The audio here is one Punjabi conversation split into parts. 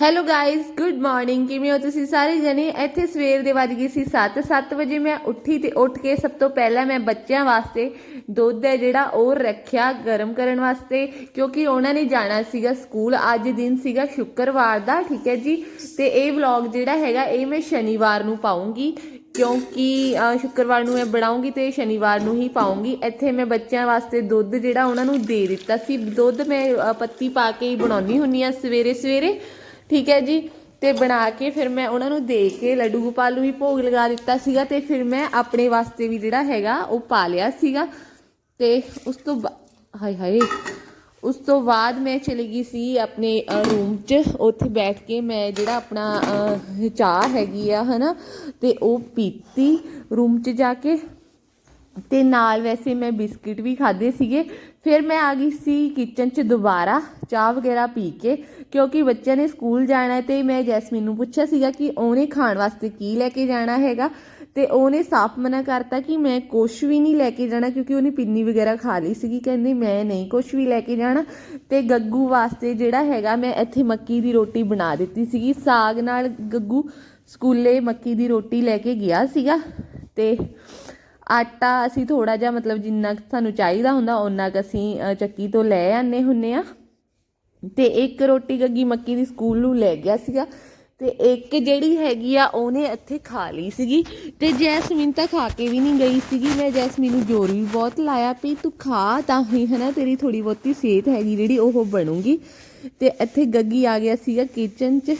ਹੈਲੋ ਗਾਇਸ ਗੁੱਡ ਮਾਰਨਿੰਗ ਕਿਵੇਂ ਹੋ ਤੁਸੀਂ ਸਾਰੇ ਜਣੇ? ਇੱਥੇ ਸਵੇਰ ਦੇ ਵੱਜ ਗਈ ਸੀ 7 7 ਵਜੇ ਮੈਂ ਉੱਠੀ ਤੇ ਉੱਠ ਕੇ ਸਭ ਤੋਂ ਪਹਿਲਾਂ ਮੈਂ ਬੱਚਿਆਂ ਵਾਸਤੇ ਦੁੱਧ ਹੈ ਜਿਹੜਾ ਉਹ ਰੱਖਿਆ ਗਰਮ ਕਰਨ ਵਾਸਤੇ, ਕਿਉਂਕਿ ਉਹਨਾਂ ਨੇ ਜਾਣਾ ਸੀਗਾ ਸਕੂਲ। ਅੱਜ ਦਿਨ ਸੀਗਾ ਸ਼ੁੱਕਰਵਾਰ ਦਾ, ਠੀਕ ਹੈ ਜੀ? ਤੇ ਇਹ ਵਲੌਗ ਜਿਹੜਾ ਹੈਗਾ, ਇਹ ਮੈਂ ਸ਼ਨੀਵਾਰ ਨੂੰ ਪਾਉਂਗੀ, ਕਿਉਂਕਿ ਸ਼ੁੱਕਰਵਾਰ ਨੂੰ ਮੈਂ ਬਣਾਉਂਗੀ ਤੇ ਸ਼ਨੀਵਾਰ ਨੂੰ ਹੀ ਪਾਉਂਗੀ। ਇੱਥੇ ਮੈਂ ਬੱਚਿਆਂ ਵਾਸਤੇ ਦੁੱਧ ਜਿਹੜਾ ਉਹਨਾਂ ਨੂੰ ਦੇ ਦਿੱਤਾ ਸੀ। ਦੁੱਧ ਮੈਂ ਪੱਤੀ ਪਾ ਕੇ ਹੀ ਬਣਾਉਣੀ ਹੁੰਨੀ ਆ ਸਵੇਰੇ ਸਵੇਰੇ ਠੀਕ ਹੈ ਜੀ? ਤੇ ਬਣਾ ਕੇ ਫਿਰ ਮੈਂ ਉਹਨਾਂ ਨੂੰ ਦੇ ਕੇ ਲੱਡੂ ਗੋਪਾਲ ਨੂੰ ਵੀ ਭੋਗ ਲਗਾ ਦਿੱਤਾ ਸੀਗਾ ਤੇ ਫਿਰ ਮੈਂ ਆਪਣੇ ਵਾਸਤੇ ਵੀ ਜਿਹੜਾ ਹੈਗਾ ਉਹ ਪਾ ਲਿਆ ਸੀਗਾ। ਤੇ ਉਸ ਤੋਂ ਬਾ- ਹਾਏ ਹਾਏ। ਉਸ ਤੋਂ ਬਾਅਦ ਮੈਂ ਚਲੀ ਗਈ ਸੀ ਆਪਣੇ ਰੂਮ 'ਚ। ਉੱਥੇ ਬੈਠ ਕੇ ਮੈਂ ਜਿਹੜਾ ਆਪਣਾ ਚਾਹ ਹੈਗੀ ਆ, ਹਨਾ, ਤੇ ਉਹ ਪੀਤੀ ਰੂਮ 'ਚ ਜਾ ਕੇ। ਤੇ ਨਾਲ ਵੈਸੇ ਮੈਂ ਬਿਸਕਿਟ ਵੀ ਖਾਦੇ ਸੀਗੇ। ਫਿਰ ਮੈਂ ਆ ਗਈ ਸੀ ਕਿਚਨ 'ਚ ਦੁਬਾਰਾ, ਚਾਹ ਵਗੈਰਾ ਪੀ ਕੇ, ਕਿਉਂਕਿ ਬੱਚਿਆਂ ਨੇ ਸਕੂਲ ਜਾਣਾ ਹੈ ਤੇ ਮੈਂ ਜੈਸਮੀਨ ਨੂੰ ਪੁੱਛਿਆ ਸੀਗਾ ਕਿ ਉਹਨੇ ਖਾਣ ਵਾਸਤੇ ਕੀ ਲੈ ਕੇ ਜਾਣਾ ਹੈਗਾ, ਤੇ ਉਹਨੇ ਸਾਫ਼ ਮਨਾ ਕਰਤਾ ਕਿ ਮੈਂ ਕੁਝ ਵੀ ਨਹੀਂ ਲੈ ਕੇ ਜਾਣਾ ਕਿਉਂਕਿ ਉਹਨੇ ਪਿੰਨੀ ਵਗੈਰਾ ਖਾ ਲਈ ਸੀਗੀ, ਕਹਿੰਦੀ ਮੈਂ ਨਹੀਂ ਕੁਝ ਵੀ ਲੈ ਕੇ ਜਾਣਾ, ਤੇ ਗੱਗੂ ਵਾਸਤੇ ਜਿਹੜਾ ਹੈਗਾ ਮੈਂ ਇੱਥੇ ਮੱਕੀ ਦੀ ਰੋਟੀ ਬਣਾ ਦਿੱਤੀ ਸੀਗੀ, ਸਾਗ ਨਾਲ ਗੱਗੂ ਸਕੂਲੇ ਮੱਕੀ ਦੀ ਰੋਟੀ ਲੈ ਕੇ ਗਿਆ ਸੀਗਾ, ਤੇ ਆਟਾ ਅਸੀਂ ਥੋੜਾ ਜਿਹਾ ਮਤਲਬ ਜਿੰਨਾ ਕੁ ਸਾਨੂੰ ਚਾਹੀਦਾ ਹੁੰਦਾ ਉਹਨਾਂ ਕੁ ਅਸੀਂ ਚੱਕੀ ਤੋਂ ਲੈ ਆਨੇ ਹੁੰਨੇ ਆ ਤੇ ਇੱਕ ਰੋਟੀ ਗੱਗੀ ਮੱਕੀ ਦੀ ਸਕੂਲ ਨੂੰ ਲੈ ਗਿਆ ਸੀਗਾ। ਤੇ ਇੱਕ ਜਿਹੜੀ ਹੈਗੀ ਆ, ਉਹਨੇ ਇੱਥੇ ਖਾ ਲਈ ਸੀਗੀ। ਤੇ ਜੈਸਮੀਨ ਤਾਂ ਖਾ ਕੇ ਵੀ ਨਹੀਂ ਗਈ ਸੀਗੀ। ਮੈਂ ਜੈਸਮੀਨ ਨੂੰ ਜ਼ੋਰ ਵੀ ਬਹੁਤ ਲਾਇਆ ਵੀ ਤੂੰ ਖਾ ਤਾਂ ਹੀ ਹਨਾ ਤੇਰੀ ਥੋੜੀ ਬਹੁਤੀ ਸਿਹਤ ਹੈਗੀ ਜਿਹੜੀ ਉਹ ਬਣੂਗੀ। ਤੇ ਇੱਥੇ ਗੱਗੀ ਆ ਗਿਆ ਸੀਗਾ ਕਿਚਨ 'ਚ।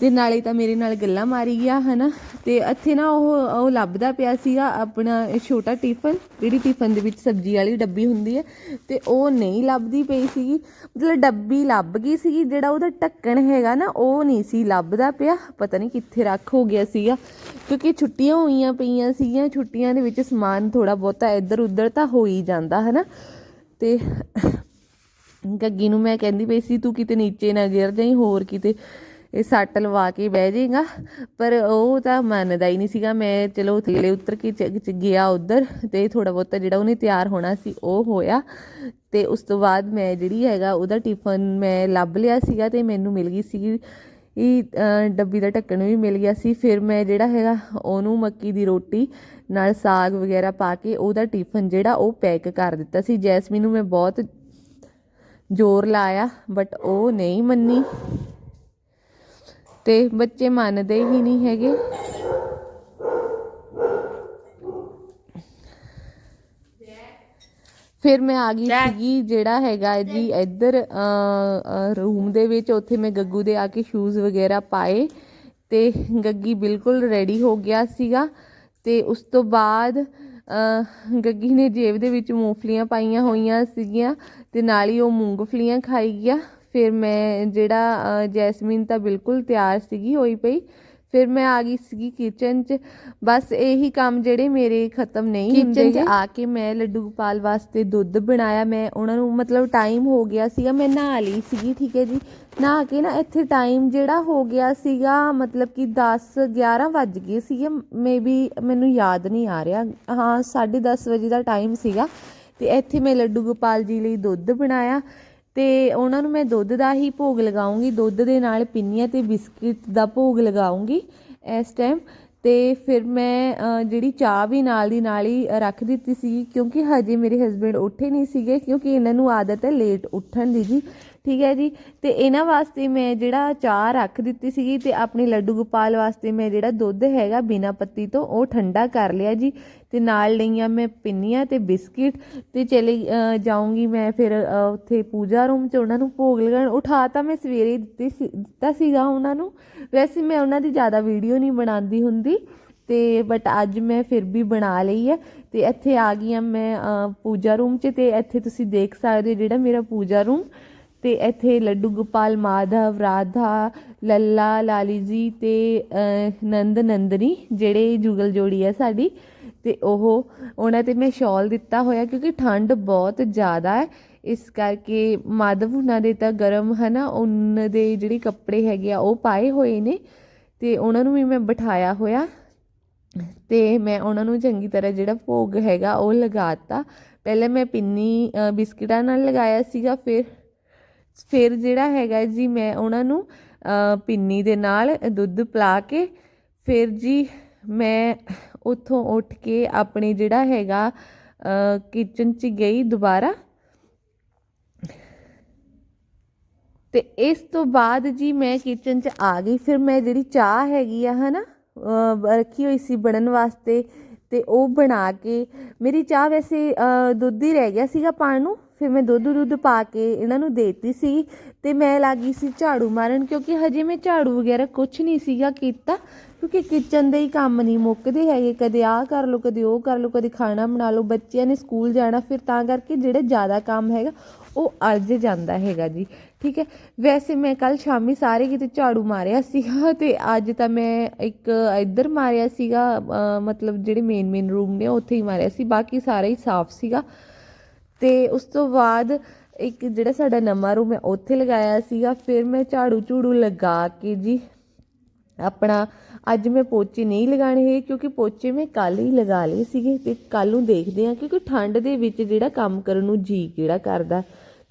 ਤੇ ਨਾਲੇ ਤਾਂ ਮੇਰੇ ਨਾਲ ਗੱਲਾਂ ਮਾਰੀ ਗਿਆ, ਹਨਾ? ਤੇ ਇੱਥੇ ਨਾ ਉਹ ਉਹ ਲੱਭਦਾ ਪਿਆ ਸੀਗਾ ਆਪਣਾ ਛੋਟਾ ਟਿਫਨ, ਜਿਹੜੀ ਟਿਫਨ ਦੇ ਵਿੱਚ ਸਬਜ਼ੀ ਵਾਲੀ ਡੱਬੀ ਹੁੰਦੀ ਹੈ, ਤੇ ਉਹ ਨਹੀਂ ਲੱਭਦੀ ਪਈ ਸੀਗੀ। ਮਤਲਬ ਡੱਬੀ ਲੱਭ ਗਈ ਸੀਗੀ, ਜਿਹੜਾ ਉਹਦਾ ਢੱਕਣ ਹੈਗਾ ਨਾ, ਉਹ ਨਹੀਂ ਸੀ ਲੱਭਦਾ ਪਿਆ। ਪਤਾ ਨਹੀਂ ਕਿੱਥੇ ਰੱਖ ਹੋ ਗਿਆ ਸੀਗਾ, ਕਿਉਂਕਿ ਛੁੱਟੀਆਂ ਹੋਈਆਂ ਪਈਆਂ ਸੀਗੀਆਂ, ਛੁੱਟੀਆਂ ਦੇ ਵਿੱਚ ਸਮਾਨ ਥੋੜਾ ਬਹੁਤਾ ਇੱਧਰ ਉੱਧਰ ਤਾਂ ਹੋ ਹੀ ਜਾਂਦਾ, ਹਨਾ? ਤੇ ਗੱਗੀ ਨੂੰ ਮੈਂ ਕਹਿੰਦੀ ਪਈ ਸੀ, ਤੂੰ ਕਿਤੇ ਨੀਚੇ ਨਾ ਗਿਰ ਜਾਈਂ, ਹੋਰ ਕਿਤੇ ਇਹ ਸੱਟ ਲਵਾ ਕੇ ਬਹਿ ਜਾਏਗਾ। ਪਰ ਉਹ ਤਾਂ ਮੰਨਦਾ ਹੀ ਨਹੀਂ ਸੀਗਾ। ਮੈਂ ਚਲੋ ਥੱਲੇ ਉਤਰ ਕੇ ਗਿਆ ਉਧਰ ਤੇ ਥੋੜਾ ਬਹੁਤਾ ਜਿਹੜਾ ਉਹਨੇ ਤਿਆਰ ਹੋਣਾ ਸੀ ਉਹ ਹੋਇਆ। ਤੇ ਉਸ ਤੋਂ ਬਾਅਦ ਮੈਂ ਜਿਹੜੀ ਹੈਗਾ ਉਹਦਾ ਟਿਫਨ ਮੈਂ ਲੱਭ ਲਿਆ ਸੀਗਾ ਤੇ ਮੈਨੂੰ ਮਿਲ ਗਈ ਸੀਗੀ। ਇਹ ਡੱਬੀ ਦਾ ਢੱਕਣ ਵੀ ਮਿਲ ਗਿਆ ਸੀ। ਫਿਰ ਮੈਂ ਜਿਹੜਾ ਹੈਗਾ ਉਹਨੂੰ ਮੱਕੀ ਦੀ ਰੋਟੀ ਨਾਲ ਸਾਗ ਵਗੈਰਾ ਪਾ ਕੇ ਉਹਦਾ ਟਿਫਨ ਜਿਹੜਾ ਉਹ ਪੈਕ ਕਰ ਦਿੱਤਾ ਸੀ। ਜੈਸਮੀਨ ਨੂੰ ਮੈਂ ਬਹੁਤ ਜ਼ੋਰ ਲਾਇਆ ਬਟ ਉਹ ਨਹੀਂ ਮੰਨੀ। ਤੇ ਬੱਚੇ ਮੰਨਦੇ ਹੀ ਨਹੀਂ ਹੈਗੇ। ਫਿਰ ਮੈਂ ਆ ਗਈ ਸੀਗੀ ਜਿਹੜਾ ਹੈਗਾ ਜੀ ਇੱਧਰ ਰੂਮ ਦੇ ਵਿੱਚ। ਉੱਥੇ ਮੈਂ ਗੱਗੂ ਦੇ ਆ ਕੇ ਸ਼ੂਜ਼ ਵਗੈਰਾ ਪਾਏ ਤੇ ਗੱਗੀ ਬਿਲਕੁਲ ਰੈਡੀ ਹੋ ਗਿਆ ਸੀਗਾ। ਤੇ ਉਸ ਤੋਂ ਬਾਅਦ ਗੱਗੀ ਨੇ ਜੇਬ ਦੇ ਵਿੱਚ ਮੂੰਗਫਲੀਆਂ ਪਾਈਆਂ ਹੋਈਆਂ ਸੀਗੀਆਂ ਤੇ ਨਾਲ ਹੀ ਉਹ ਮੂੰਗਫਲੀਆਂ ਖਾਈ ਗਿਆ। ਫਿਰ ਮੈਂ ਜਿਹੜਾ ਜੈਸਮੀਨ ਤਾਂ ਬਿਲਕੁਲ ਤਿਆਰ ਸੀਗੀ ਹੋਈ ਪਈ। ਫਿਰ ਮੈਂ ਆ ਗਈ ਸੀਗੀ ਕਿਚਨ 'ਚ। ਬਸ ਇਹੀ ਕੰਮ ਜਿਹੜੇ ਮੇਰੇ ਖਤਮ ਨਹੀਂ ਹੁੰਦੇ ਕਿਚਨ 'ਚ ਆ ਕੇ ਮੈਂ ਲੱਡੂ ਗੋਪਾਲ ਵਾਸਤੇ ਦੁੱਧ ਬਣਾਇਆ। ਮੈਂ ਉਹਨਾਂ ਨੂੰ ਮਤਲਬ ਟਾਈਮ ਹੋ ਗਿਆ ਸੀਗਾ। ਮੈਂ ਨਹਾ ਲਈ ਸੀਗੀ ਠੀਕ ਹੈ ਜੀ। ਨਹਾ ਕੇ ਨਾ ਇੱਥੇ ਟਾਈਮ ਜਿਹੜਾ ਹੋ ਗਿਆ ਸੀਗਾ ਮਤਲਬ ਕਿ 10 11 ਵੱਜ ਗਏ ਸੀਗੇ। ਮੇਬੀ ਮੈਨੂੰ ਯਾਦ ਨਹੀਂ ਆ ਰਿਹਾ। ਹਾਂ 10:30 ਵਜੇ ਦਾ ਟਾਈਮ ਸੀਗਾ। ਤੇ ਇੱਥੇ ਮੈਂ ਲੱਡੂ ਗੋਪਾਲ ਜੀ ਲਈ ਦੁੱਧ ਬਣਾਇਆ। ਤੇ ਉਹਨਾਂ ਨੂੰ ਮੈਂ ਦੁੱਧ ਦਾ ਹੀ ਭੋਗ ਲਗਾਉਂਗੀ, ਦੁੱਧ ਦੇ ਨਾਲ ਪਿੰਨੀਆਂ ਤੇ ਬਿਸਕਿਟ ਦਾ ਭੋਗ ਲਗਾਉਂਗੀ ਇਸ ਟਾਈਮ ਤੇ ਫਿਰ ਮੈਂ ਜਿਹੜੀ ਚਾਹ ਵੀ ਨਾਲ ਦੀ ਨਾਲ ਹੀ ਰੱਖ ਦਿੱਤੀ ਸੀ ਕਿਉਂਕਿ ਹਜੇ ਮੇਰੇ ਹਸਬੰਡ ਉੱਠੇ ਨਹੀਂ ਸੀਗੇ, ਕਿਉਂਕਿ ਇਹਨਾਂ ਨੂੰ ਆਦਤ ਹੈ ਲੇਟ ਉੱਠਣ ਦੀ ਜੀ। ਠੀਕ ਹੈ ਜੀ? ਤੇ ਇਹਨਾਂ ਵਾਸਤੇ ਮੈਂ ਜਿਹੜਾ ਚਾਹ ਰੱਖ ਦਿੱਤੀ ਸੀਗੀ ਤੇ ਆਪਣੇ ਲੱਡੂ ਗੋਪਾਲ ਵਾਸਤੇ ਮੈਂ ਜਿਹੜਾ ਦੁੱਧ ਹੈਗਾ ਬਿਨਾ ਪੱਤੀ ਤੋਂ ਉਹ ਠੰਡਾ ਕਰ ਲਿਆ ਜੀ। ਤੇ ਨਾਲ ਲਈਆਂ ਮੈਂ ਪਿੰਨੀਆਂ ਤੇ ਬਿਸਕਿਟ ਤੇ ਚਲੇ ਅ, ਜਾਊਂਗੀ ਮੈਂ ਫਿਰ ਉੱਥੇ ਪੂਜਾ ਰੂਮ 'ਚ ਉਹਨਾਂ ਨੂੰ ਭੋਗ ਲਗਾਉਣ। ਉਠਾ ਤਾਂ ਮੈਂ ਸਵੇਰੇ ਦਿੱਤੀ ਸੀ ਦਿੱਤਾ ਸੀਗਾ ਉਹਨਾਂ ਨੂੰ। ਵੈਸੇ ਮੈਂ ਉਹਨਾਂ ਦੀ ਜ਼ਿਆਦਾ ਵੀਡੀਓ ਨਹੀਂ ਬਣਾਉਂਦੀ ਹੁੰਦੀ। ਤੇ ਬਟ ਅੱਜ ਮੈਂ ਫਿਰ ਵੀ ਬਣਾ ਲਈ ਹੈ। ਤੇ ਇੱਥੇ ਆ ਗਈ ਹਾਂ ਮੈਂ ਪੂਜਾ ਰੂਮ 'ਚ ਤੇ ਇੱਥੇ ਤੁਸੀਂ ਦੇਖ ਸਕਦੇ ਹੋ ਜਿਹੜਾ ਮੇਰਾ ਪੂਜਾ ਰੂਮ ਤੇ ਇੱਥੇ ਲੱਡੂ ਗੋਪਾਲ, ਮਾਧਵ, ਰਾਧਾ, ਲੱਲਾ ਲਾਲੀ ਜੀ ਤੇ ਨੰਦ ਨੰਦਨੀ, ਜਿਹੜੇ ਜੁਗਲ ਜੋੜੀ ਹੈ ਸਾਡੀ, ਤੇ ਉਹ, ਉਹਨਾਂ ਤੇ ਮੈਂ ਸ਼ਾਲ ਦਿੱਤਾ ਹੋਇਆ ਕਿਉਂਕਿ ਠੰਡ ਬਹੁਤ ਜ਼ਿਆਦਾ ਹੈ। ਇਸ ਕਰਕੇ ਮਾਧਵ ਉਹਨਾਂ ਦੇ ਤਾਂ ਗਰਮ ਹੈ ਨਾ ਉਹਨਾਂ ਦੇ ਜਿਹੜੇ ਕੱਪੜੇ ਹੈਗੇ ਆ, ਉਹ ਪਾਏ ਹੋਏ ਨੇ, ਤੇ ਉਹਨਾਂ ਨੂੰ ਵੀ ਮੈਂ ਬਿਠਾਇਆ ਹੋਇਆ। ਤੇ ਮੈਂ ਉਹਨਾਂ ਨੂੰ ਚੰਗੀ ਤਰ੍ਹਾਂ ਜਿਹੜਾ ਭੋਗ ਹੈਗਾ, ਉਹ ਲਗਾਤਾ ਪਹਿਲੇ ਮੈਂ ਪਿੰਨੀ ਬਿਸਕਿਟਾਂ ਨਾਲ ਲਗਾਇਆ ਸੀਗਾ, ਫਿਰ ਫਿਰ ਜਿਹੜਾ ਹੈਗਾ ਜੀ ਮੈਂ ਉਹਨਾਂ ਨੂੰ ਅ, ਪਿੰਨੀ ਦੇ ਨਾਲ ਦੁੱਧ ਪਿਲਾ ਕੇ ਫਿਰ ਜੀ ਮੈਂ ਉੱਥੋਂ ਉੱਠ ਕੇ ਆਪਣੇ ਜਿਹੜਾ ਹੈਗਾ ਕਿਚਨ 'ਚ ਗਈ ਦੁਬਾਰਾ। ਤੇ ਇਸ ਤੋਂ ਬਾਅਦ ਜੀ ਮੈਂ ਕਿਚਨ 'ਚ ਆ ਗਈ। ਫਿਰ ਮੈਂ ਜਿਹੜੀ ਚਾਹ ਹੈਗੀ ਆ ਹਨਾ ਅਹ ਰੱਖੀ ਹੋਈ ਸੀ ਬਣਨ ਵਾਸਤੇ ਤੇ ਉਹ ਬਣਾ ਕੇ ਮੇਰੀ ਚਾਹ ਵੈਸੇ ਦੁੱਧ ਹੀ ਰਹਿ ਗਿਆ ਸੀਗਾ ਪਾਉਣ ਨੂੰ, ਫਿਰ ਮੈਂ ਦੁੱਧ ਦੁੱਧ ਪਾ ਕੇ ਇਹਨਾਂ ਨੂੰ ਦੇਤੀ ਸੀ ਅਤੇ ਮੈਂ ਲੱਗ ਗਈ ਸੀ ਝਾੜੂ ਮਾਰਨ ਕਿਉਂਕਿ ਹਜੇ ਮੈਂ ਝਾੜੂ ਵਗੈਰਾ ਕੁਛ ਨਹੀਂ ਸੀਗਾ ਕੀਤਾ, ਕਿਉਂਕਿ ਕਿਚਨ ਦੇ ਹੀ ਕੰਮ ਨਹੀਂ ਮੁੱਕਦੇ ਹੈਗੇ, ਕਦੇ ਆਹ ਕਰ ਲਓ, ਕਦੇ ਉਹ ਕਰ ਲਓ, ਕਦੇ ਖਾਣਾ ਬਣਾ ਲਓ, ਬੱਚਿਆਂ ਨੇ ਸਕੂਲ ਜਾਣਾ, ਫਿਰ ਤਾਂ ਕਰਕੇ ਜਿਹੜਾ ਜ਼ਿਆਦਾ ਕੰਮ ਹੈਗਾ ਉਹ ਅਲਝ ਜਾਂਦਾ ਹੈਗਾ ਜੀ। ਠੀਕ ਹੈ। ਵੈਸੇ ਮੈਂ ਕੱਲ ਸ਼ਾਮੀ ਸਾਰੇ ਕਿਤੇ ਝਾੜੂ ਮਾਰਿਆ ਸੀਗਾ ਤੇ ਅੱਜ ਤਾਂ ਮੈਂ ਇੱਕ ਇੱਧਰ ਮਾਰਿਆ ਸੀਗਾ ਮਤਲਬ ਜਿਹੜੇ ਮੇਨ ਮੇਨ ਰੂਮ ਨੇ ਉੱਥੇ ਹੀ ਮਾਰਿਆ ਸੀ, ਬਾਕੀ ਸਾਰਾ ਹੀ ਸਾਫ਼ ਸੀਗਾ। ਤੇ ਉਸ ਤੋਂ ਬਾਅਦ ਇੱਕ ਜਿਹੜਾ ਸਾਡਾ ਨਵਾਂ ਰੂਮ ਹੈ, ਉੱਥੇ ਲਗਾਇਆ ਸੀਗਾ। ਫਿਰ ਮੈਂ ਝਾੜੂ ਝੂੜੂ ਲਗਾ ਕੇ ਜੀ ਆਪਣਾ ਅੱਜ ਮੈਂ ਪੋਚੇ ਨਹੀਂ ਲਗਾਣੇ ਹੈ ਕਿਉਂਕਿ ਪੋਚੇ ਮੈਂ ਕੱਲ ਹੀ ਲਗਾ ਲਏ ਸੀਗੇ ਤੇ ਕੱਲ ਨੂੰ ਦੇਖਦੇ ਹਾਂ, ਕਿਉਂਕਿ ਠੰਡ ਦੇ ਵਿੱਚ ਜਿਹੜਾ ਕੰਮ ਕਰਨ ਨੂੰ ਜੀ ਕਿਹੜਾ ਕਰਦਾ।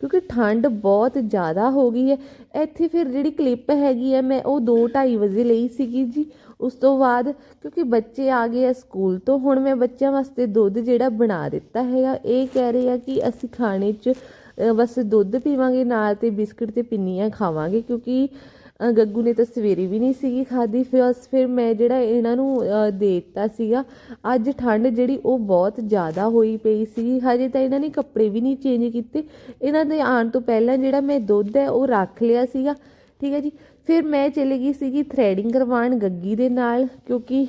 ਕਿਉਂਕਿ ਠੰਡ ਬਹੁਤ ਜ਼ਿਆਦਾ ਹੋ ਗਈ ਹੈ। ਇੱਥੇ ਫਿਰ ਜਿਹੜੀ ਕਲਿੱਪ ਹੈਗੀ ਹੈ, ਮੈਂ ਉਹ 2:30 ਵਜੇ ਲਈ ਸੀਗੀ ਜੀ। ਉਸ ਤੋਂ ਬਾਅਦ ਕਿਉਂਕਿ ਬੱਚੇ ਆ ਗਏ ਆ ਸਕੂਲ ਤੋਂ, ਹੁਣ ਮੈਂ ਬੱਚਿਆਂ ਵਾਸਤੇ ਦੁੱਧ ਜਿਹੜਾ ਬਣਾ ਦਿੱਤਾ ਹੈਗਾ। ਇਹ ਕਹਿ ਰਹੇ ਆ ਕਿ ਅਸੀਂ ਖਾਣੇ 'ਚ ਬਸ ਦੁੱਧ ਪੀਵਾਂਗੇ, ਨਾਲ ਤੇ ਬਿਸਕਟ ਤੇ ਪਿੰਨੀਆਂ ਖਾਵਾਂਗੇ। ਕਿਉਂਕਿ ਗੱਗੂ ਨੇ ਤਾਂ ਸਵੇਰੇ ਵੀ ਨਹੀਂ ਸੀਗੀ ਖਾਦੀ ਫਸ ਫਿਰ ਮੈਂ ਜਿਹੜਾ ਇਹਨਾਂ ਨੂੰ ਦੇ ਦਿੱਤਾ ਸੀਗਾ। ਅੱਜ ਠੰਡ ਜਿਹੜੀ ਉਹ ਬਹੁਤ ਜ਼ਿਆਦਾ ਹੋਈ ਪਈ ਸੀ ਹਜੇ ਤਾਂ ਇਹਨਾਂ ਨੇ ਕੱਪੜੇ ਵੀ ਨਹੀਂ ਚੇਂਜ ਕੀਤੇ। ਇਹਨਾਂ ਦੇ ਆਉਣ ਤੋਂ ਪਹਿਲਾਂ ਜਿਹੜਾ ਮੈਂ ਦੁੱਧ ਹੈ, ਉਹ ਰੱਖ ਲਿਆ ਸੀਗਾ। ਠੀਕ ਹੈ ਜੀ? ਫਿਰ ਮੈਂ ਚਲੇ ਗਈ ਸੀਗੀ ਥ੍ਰੈਡਿੰਗ ਕਰਵਾਉਣ ਗੱਗੀ ਦੇ ਨਾਲ, ਕਿਉਂਕਿ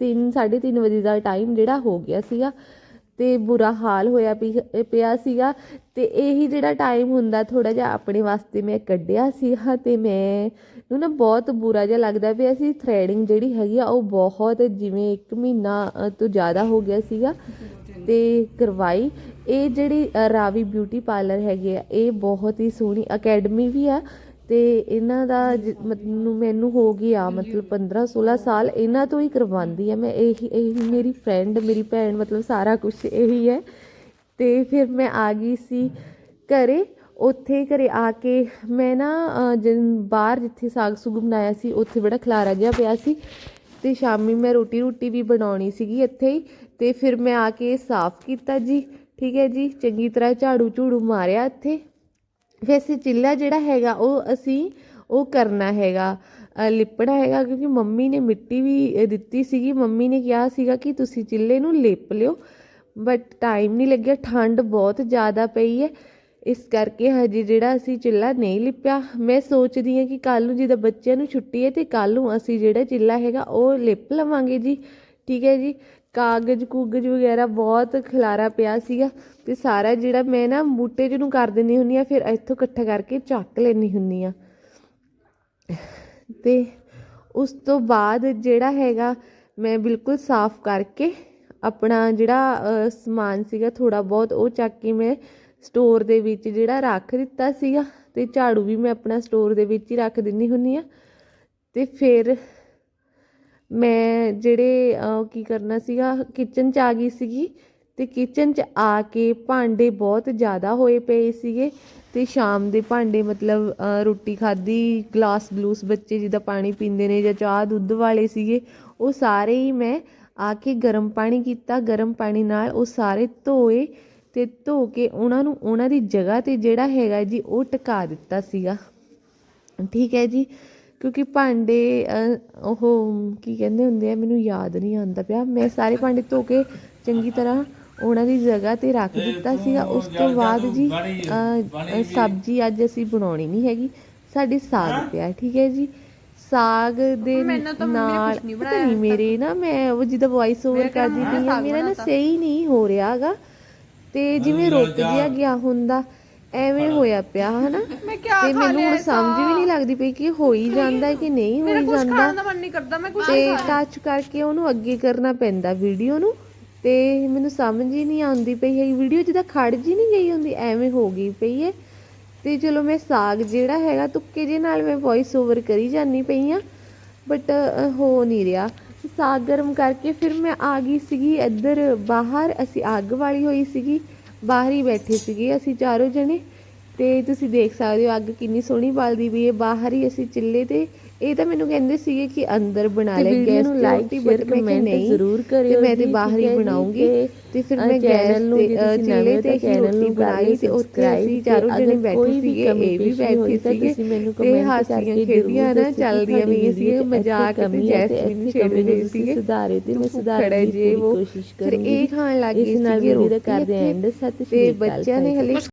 3 3:30 ਵਜੇ ਦਾ ਟਾਈਮ ਜਿਹੜਾ ਹੋ ਗਿਆ ਸੀਗਾ। ਅਤੇ ਬੁਰਾ ਹਾਲ ਹੋਇਆ ਪੀ ਪਿਆ ਸੀਗਾ। ਅਤੇ ਇਹੀ ਜਿਹੜਾ ਟਾਈਮ ਹੁੰਦਾ ਥੋੜ੍ਹਾ ਜਿਹਾ ਆਪਣੇ ਵਾਸਤੇ ਮੈਂ ਕੱਢਿਆ ਸੀਗਾ ਅਤੇ ਮੈਂ ਨੂੰ ਨਾ ਬਹੁਤ ਬੁਰਾ ਜਿਹਾ ਲੱਗਦਾ ਪਿਆ ਸੀ। ਥਰੈਡਿੰਗ ਜਿਹੜੀ ਹੈਗੀ ਆ, ਉਹ ਬਹੁਤ ਜਿਵੇਂ ਇੱਕ ਮਹੀਨਾ ਤੋਂ ਜ਼ਿਆਦਾ ਹੋ ਗਿਆ ਸੀਗਾ ਅਤੇ ਕਰਵਾਈ। ਇਹ ਜਿਹੜੀ ਰਾਵੀ ਬਿਊਟੀ ਪਾਰਲਰ ਹੈਗੇ ਆ, ਇਹ ਬਹੁਤ ਹੀ ਸੋਹਣੀ ਅਕੈਡਮੀ ਵੀ ਆ। ਤੇ ਇਹਨਾਂ ਦਾ ਜ- ਮੈਨੂੰ ਮੈਨੂੰ ਹੋ ਗਿਆ ਮਤਲਬ 15 16 ਸਾਲ ਇਹਨਾਂ ਤੋਂ ਹੀ ਕਰਵਾਉਂਦੀ ਆ ਮੈਂ ਇਹੀ ਇਹੀ ਮੇਰੀ ਫਰੈਂਡ ਮੇਰੀ ਭੈਣ ਮਤਲਬ ਸਾਰਾ ਕੁਝ ਇਹੀ ਹੈ। ਤੇ ਫਿਰ ਮੈਂ ਆ ਗਈ ਸੀ ਘਰੇ ਉੱਥੇ ਘਰੇ ਆ ਕੇ ਮੈਂ ਨਾ ਅ, ਬਾਹਰ ਜਿੱਥੇ ਸਾਗ ਸੁਗ ਬਣਾਇਆ ਸੀ ਉੱਥੇ ਬੜਾ ਖਲਾਰਾ ਜਿਹਾ ਪਿਆ ਸੀ। ਤੇ ਸ਼ਾਮੀ ਮੈਂ ਰੋਟੀ ਰੋਟੀ ਵੀ ਬਣਾਉਣੀ ਸੀਗੀ ਇੱਥੇ ਹੀ ਤੇ ਫਿਰ ਮੈਂ ਆ ਕੇ ਸਾਫ਼ ਕੀਤਾ ਜੀ ਠੀਕ ਹੈ ਜੀ ਚੰਗੀ ਤਰ੍ਹਾਂ ਝਾੜੂ ਝੂੜੂ ਮਾਰਿਆ ਇੱਥੇ। ਵੈਸੇ ਚਿੱਲਾ ਜਿਹੜਾ ਹੈਗਾ ਉਹ ਅਸੀਂ ਉਹ ਕਰਨਾ ਹੈਗਾ ਲਿਪਣਾ ਹੈਗਾ ਕਿਉਂਕਿ ਮੰਮੀ ਨੇ ਮਿੱਟੀ ਵੀ ਦਿੱਤੀ ਸੀਗੀ, ਮੰਮੀ ਨੇ ਕਿਹਾ ਸੀਗਾ ਕਿ ਤੁਸੀਂ ਚਿੱਲੇ ਨੂੰ ਲਿਪ ਲਿਓ ਬਟ ਟਾਈਮ ਨਹੀਂ ਲੱਗਿਆ, ਠੰਡ ਬਹੁਤ ਜ਼ਿਆਦਾ ਪਈ ਹੈ, ਇਸ ਕਰਕੇ ਹਜੇ ਜਿਹੜਾ ਅਸੀਂ ਚਿੱਲਾ ਨਹੀਂ ਲਿਪਿਆ। ਮੈਂ ਸੋਚਦੀ ਹਾਂ ਕਿ ਕੱਲ ਨੂੰ ਜਦੋਂ ਬੱਚਿਆਂ ਨੂੰ ਛੁੱਟੀ ਹੈ ਤੇ ਕੱਲ ਨੂੰ ਅਸੀਂ ਜਿਹੜਾ ਚਿੱਲਾ ਹੈਗਾ ਉਹ ਲਿਪ ਲਵਾਂਗੇ ਜੀ। ਠੀਕ ਹੈ ਜੀ? ਕਾਗਜ਼ ਕੂਗਜ਼ ਵਗੈਰਾ ਬਹੁਤ ਖਿਲਾਰਾ ਪਿਆ ਸੀਗਾ ਅਤੇ ਸਾਰਾ ਜਿਹੜਾ ਮੈਂ ਨਾ ਬੂਟੇ ਜਿਹਨੂੰ ਕਰ ਦਿੰਦੀ ਹੁੰਦੀ ਹਾਂ ਫਿਰ ਇੱਥੋਂ ਇਕੱਠਾ ਕਰਕੇ ਚੱਕ ਲੈਂਦੀ ਹੁੰਦੀ ਹਾਂ ਅਤੇ ਉਸ ਤੋਂ ਬਾਅਦ ਜਿਹੜਾ ਹੈਗਾ, ਮੈਂ ਬਿਲਕੁਲ ਸਾਫ਼ ਕਰਕੇ ਆਪਣਾ ਜਿਹੜਾ ਸਮਾਨ ਸੀਗਾ ਥੋੜਾ ਬਹੁਤ, ਉਹ ਚੱਕ ਕੇ ਮੈਂ ਸਟੋਰ ਦੇ ਵਿੱਚ ਜਿਹੜਾ ਰੱਖ ਦਿੱਤਾ ਸੀਗਾ ਤੇ ਝਾੜੂ ਵੀ ਮੈਂ ਆਪਣਾ ਸਟੋਰ ਦੇ ਵਿੱਚ ਹੀ ਰੱਖ ਦਿੰਦੀ ਹੁੰਦੀ ਆ। ਤੇ ਫਿਰ ਮੈਂ ਜਿਹੜੇ ਕੀ ਕਰਨਾ ਸੀਗਾ ਕਿਚਨ 'ਚ ਆ ਗਈ ਸੀਗੀ ਅਤੇ ਕਿਚਨ 'ਚ ਆ ਕੇ ਭਾਂਡੇ ਬਹੁਤ ਜ਼ਿਆਦਾ ਹੋਏ ਪਏ ਸੀਗੇ ਅਤੇ ਸ਼ਾਮ ਦੇ ਭਾਂਡੇ ਮਤਲਬ ਰੋਟੀ ਖਾਧੀ ਗਲਾਸ ਗਲੂਸ ਬੱਚੇ ਜਿੱਦਾਂ ਪਾਣੀ ਪੀਂਦੇ ਨੇ ਜਾਂ ਚਾਹ ਦੁੱਧ ਵਾਲੇ ਸੀਗੇ, ਉਹ ਸਾਰੇ ਹੀ ਮੈਂ ਆ ਕੇ ਗਰਮ ਪਾਣੀ ਕੀਤਾ, ਗਰਮ ਪਾਣੀ ਨਾਲ ਉਹ ਸਾਰੇ ਧੋਏ ਅਤੇ ਧੋ ਕੇ ਉਹਨਾਂ ਨੂੰ, ਉਹਨਾਂ ਦੀ ਜਗ੍ਹਾ ਤੇ ਜਿਹੜਾ ਹੈਗਾ ਜੀ, ਉਹ ਟਿਕਾ ਦਿੱਤਾ ਸੀਗਾ। ਠੀਕ ਹੈ ਜੀ? ਕਿਉਂਕਿ ਭਾਂਡੇ ਉਹ ਕੀ ਕਹਿੰਦੇ ਹੁੰਦੇ ਆ ਮੈਨੂੰ ਯਾਦ ਨਹੀਂ ਆਉਂਦਾ ਪਿਆ। ਮੈਂ ਸਾਰੇ ਭਾਂਡੇ ਧੋ ਕੇ ਚੰਗੀ ਤਰ੍ਹਾਂ ਉਹਨਾਂ ਦੀ ਜਗ੍ਹਾ ਤੇ ਰੱਖ ਦਿੱਤਾ ਸੀਗਾ। ਉਸ ਤੋਂ ਬਾਅਦ ਜੀ ਸਬਜ਼ੀ ਅੱਜ ਅਸੀਂ ਬਣਾਉਣੀ ਨਹੀਂ ਹੈਗੀ। ਸਾਡੀ ਸਾਗ ਪਿਆ ਠੀਕ ਹੈ ਜੀ। ਸਾਗ ਦੇ ਨਾਲ ਨਹੀਂ ਮੇਰੇ ਨਾ ਮੈਂ ਉਹ ਜਿਹਦਾ ਵੌਇਸ ਓਵਰ ਕਰਦੀ ਪਈ ਆ ਮੇਰਾ ਨਾ ਸਹੀ ਨਹੀਂ ਹੋ ਰਿਹਾਗਾ ਤੇ ਜਿਵੇਂ ਰੁਕ ਜਿਹਾ ਗਿਆ ਹੁੰਦਾ ਐਵੇਂ ਹੋਇਆ ਪਿਆ ਹਨਾ? ਮੈਂ ਕਿਆ ਤੇ ਮੈਨੂੰ ਹੁਣ ਸਮਝ ਵੀ ਨਹੀਂ ਲੱਗਦੀ ਪਈ ਕਿ ਹੋ ਹੀ ਜਾਂਦਾ ਹੈ ਕਿ ਨਹੀਂ ਹੋ ਹੀ ਜਾਂਦਾ। ਖਾਣ ਦਾ ਮਨ ਨਹੀਂ ਕਰਦਾ ਮੈਂ ਕੁਝ ਤੇ ਟੱਚ ਕਰਕੇ ਉਹਨੂੰ ਅੱਗੇ ਕਰਨਾ ਪੈਂਦਾ ਵੀਡੀਓ ਨੂੰ। ਤੇ ਮੈਨੂੰ ਸਮਝ ਹੀ ਨਹੀਂ ਆਉਂਦੀ ਪਈ ਹੈ ਵੀਡੀਓ ਜਿੱਦਾਂ ਖੜ ਜੀ ਨਹੀਂ ਗਈ ਹੁੰਦੀ ਐਵੇਂ ਹੋ ਗਈ ਪਈ ਹੈ। ਤੇ ਚਲੋ ਮੈਂ ਸਾਗ ਜਿਹੜਾ ਹੈਗਾ ਤੁੱਕੇ ਜੇ ਨਾਲ ਮੈਂ ਵੌਇਸ ਓਵਰ ਕਰੀ ਜਾਂਦੀ ਪਈ ਆ ਬਟ ਹੋ ਨਹੀਂ ਰਿਹਾ। ਸਾਗ ਗਰਮ ਕਰਕੇ ਫਿਰ ਮੈਂ ਆ ਗਈ ਸੀਗੀ ਇੱਧਰ ਬਾਹਰ ਅਸੀਂ ਅੱਗ ਵਾਲੀ ਹੋਈ ਸੀਗੀ। ਬਾਹਰ ਹੀ ਬੈਠੇ ਸੀਗੇ, ਅਸੀਂ ਚਾਰੋਂ ਜਣੇ। ਤੇ ਤੁਸੀਂ ਦੇਖ ਸਕਦੇ ਹੋ ਅੱਗ ਕਿੰਨੀ ਸੋਹਣੀ ਬਲਦੀ ਵੀ ਹੈ। ਬਾਹਰ ਹੀ ਅਸੀਂ ਚਿੱਲੇ ਤੇ ਇਹ ਤਾਂ ਮੈਨੂੰ ਕਹਿੰਦੇ ਸੀਗੇ ਕਿ ਅੰਦਰ ਬਣਾ ਲੈ ਗੈਸ ਨੂੰ ਕਿਹਾ comment ਨਹੀਂ ਜ਼ਰੂਰ ਕਰਿਓ ਮੈਂ ਤੇ ਬਾਹਰ ਹੀ ਬਣਾਉਂਗੀ ਤੇ, ਫਿਰ ਮੈਂ ਗੈਸ ਨੂੰ ਹੋ ਤੇ ਰੋਟੀ ਨੂੰ ਕਰ ਬਣਾਈ ਤੇ ਉੱਥੇ ਅਸੀਂ ਚਾਰੋਂ ਜਣੇ ਬੈਠੇ ਸੀਗੇ ਇਹ ਵੀ ਬੈਠੇ ਸੀਗੇ ਤੁਸੀਂ ਮੈਨੂੰ ਹਾਸੀਆਂ ਕਰਕੇ ਖੇਡੀਆਂ ਨਾ ਚੱਲਦੀਆਂ ਵੀ 'ਚ ਮਜ਼ਾਕ ਤੇ ਜੈਸਮੀਨ ਛੇੜ ਰਹੇ ਸੀਗੇ। ਸੁਧਾਰੇ ਤੇ ਮੈਂ ਸੁਧਾਰਨ ਦੀ ਕੋਸ਼ਿਸ਼ ਕਰੂੰਗੀ ਇਹ ਖਾਣ ਲੱਗ ਇਸ ਗਏ ਨਾਲ ਕਰਦੇ ਐਂਡ ਸਤਿ ਸ਼੍ਰੀ ਅਕਾਲ ਬੱਚਿਆਂ ਨੇ ਹਲੇ